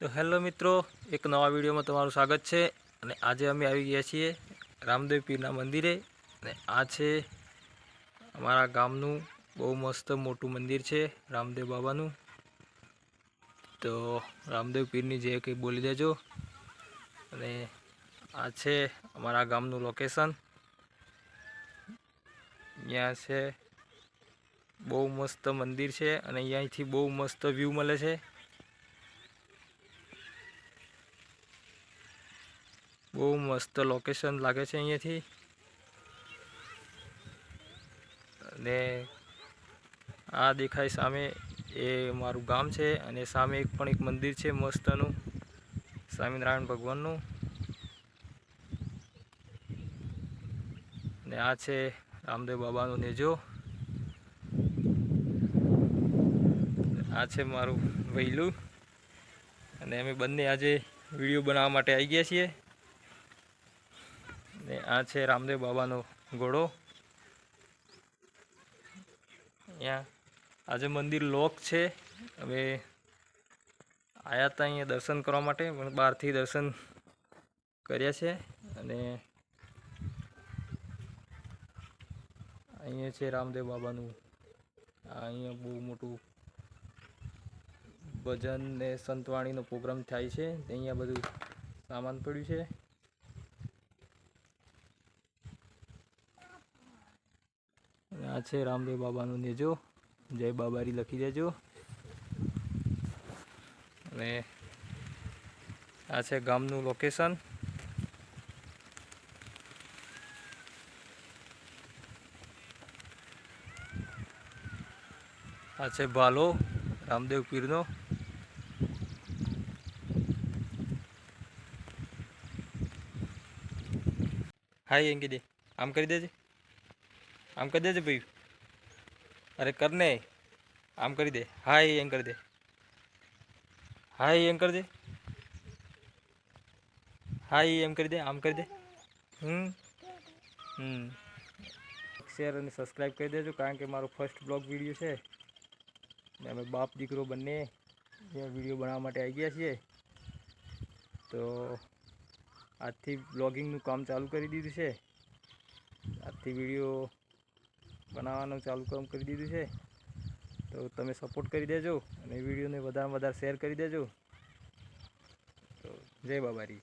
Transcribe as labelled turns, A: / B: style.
A: તો હેલો મિત્રો, એક નવા વિડીયોમાં તમારું સ્વાગત છે. અને આજે અમે આવી ગયા છીએ રામદેવ પીરના મંદિરે. અને આ છે અમારા ગામનું બહુ મસ્ત મોટું મંદિર છે, રામદેવ બાબાનું. તો રામદેવ પીરની જે કંઈ બોલી દેજો. અને આ છે અમારા ગામનું લોકેશન અહીંયા છે બહુ મસ્ત મંદિર છે અને અહીંયાથી બહુ મસ્ત વ્યૂ મળે છે. બહુ મસ્ત લોકેશન લાગે છે અહીંયાથી. અને આ દેખાય સામે એ મારું ગામ છે અને સામે એક પણ એક મંદિર છે મસ્તનું. સ્વામિનારાયણ ભગવાનનું. ને આ છે રામદેવ બાબાનું નેજો. આ છે મારું વહેલું અને અમે બંને આજે વીડિયો બનાવવા માટે આવી ગયા છીએ. ને આ છે રામદેવ બાબાનો ઘોડો. અહીંયા આજે મંદિર લોક છે. હવે આવ્યા હતા અહીંયા દર્શન કરવા માટે, પણ બહારથી દર્શન કર્યા છે. અને અહીંયા છે રામદેવ બાબાનું અહીંયા બહુ મોટું ભજન ને સંતવાણીનો પ્રોગ્રામ થાય છે. અહીંયા બધું સામાન પડ્યું છે અને આ છે રામદેવ બાબાનું નેજો જય બાબારી લખી દેજો. અને આ છે ગામનું લોકેશન આ છે ભાલો, રામદેવ પીરનો. હાય દે આમ કરી દેજે. આમ કરી દેજે ભાઈ. અરે કરને આમ કરી દે. હાય, એમ કરી દે. હાય, એમ કરી દે. હાય, એમ કરી દે. આમ કરી દે. હમ. હમ. શેર અને સબસ્ક્રાઈબ કરી દેજો, કારણ કે મારો ફર્સ્ટ બ્લોગ વીડિયો છે. ને અમે બાપ દીકરો બંને વીડિયો બનાવવા માટે આવી ગયા છીએ. તો આજથી બ્લોગિંગનું કામ ચાલુ કરી દીધું છે. આજથી વીડિયો બનાવવાનું ચાલુ કામ કરી દીધું છે. તો તમે સપોર્ટ કરી દેજો અને વિડીયોને વધારે વધારે શેર કરી દેજો. તો જય બાબારી